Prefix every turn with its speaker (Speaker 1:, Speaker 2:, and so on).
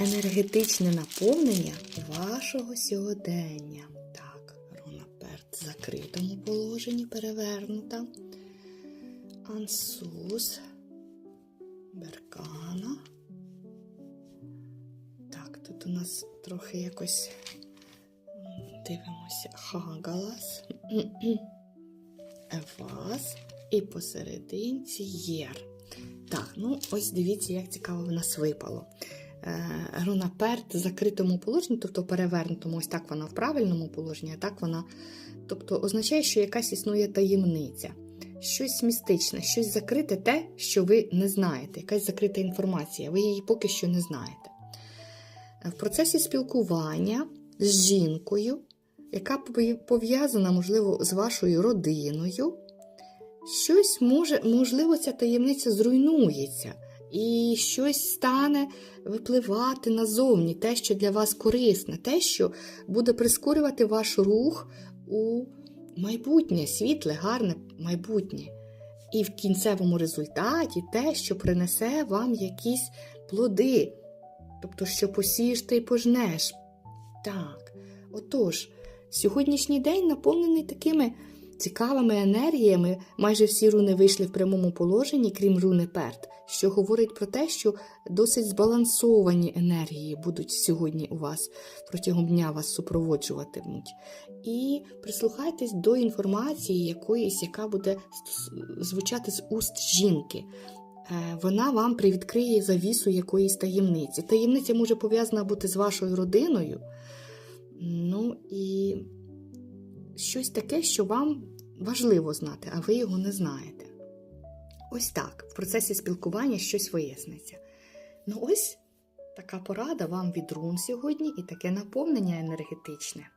Speaker 1: енергетичне наповнення вашого сьогодення. Так, руна перт в закритому положенні перевернута. Ансус, беркана. Так, тут у нас трохи якось дивимося Хагалас, Евас і посерединці Єр. Так, ну ось дивіться, як цікаво в нас випало. Е, Руна в закритому положенні, тобто перевернутому, ось так вона в правильному положенні, а так вона. Тобто означає, що якась існує таємниця, щось містичне, щось закрите, те, що ви не знаєте, якась закрита інформація, ви її поки що не знаєте. Е, В процесі спілкування з жінкою, яка пов'язана, можливо, з вашою родиною, щось може, можливо, ця таємниця зруйнується, і щось стане випливати назовні, те, що для вас корисне, те, що буде прискорювати ваш рух у майбутнє, світле, гарне майбутнє. І в кінцевому результаті те, що принесе вам якісь плоди. Тобто, що посієш ти й пожнеш. Так. Отож, сьогоднішній день наповнений такими цікавими енергіями. Майже всі руни вийшли в прямому положенні, крім руни перт, що говорить про те, що досить збалансовані енергії будуть сьогодні у вас протягом дня вас супроводжуватимуть. І прислухайтесь до інформації якоїсь, яка буде звучати з уст жінки. Е, Вона вам привідкриє завісу якоїсь таємниці. Таємниця може пов'язана бути з вашою родиною. Ну і щось таке, що вам важливо знати, а ви його не знаєте. Ось так, в процесі спілкування щось виясниться. Ну, ось така порада вам від рун сьогодні і таке наповнення енергетичне.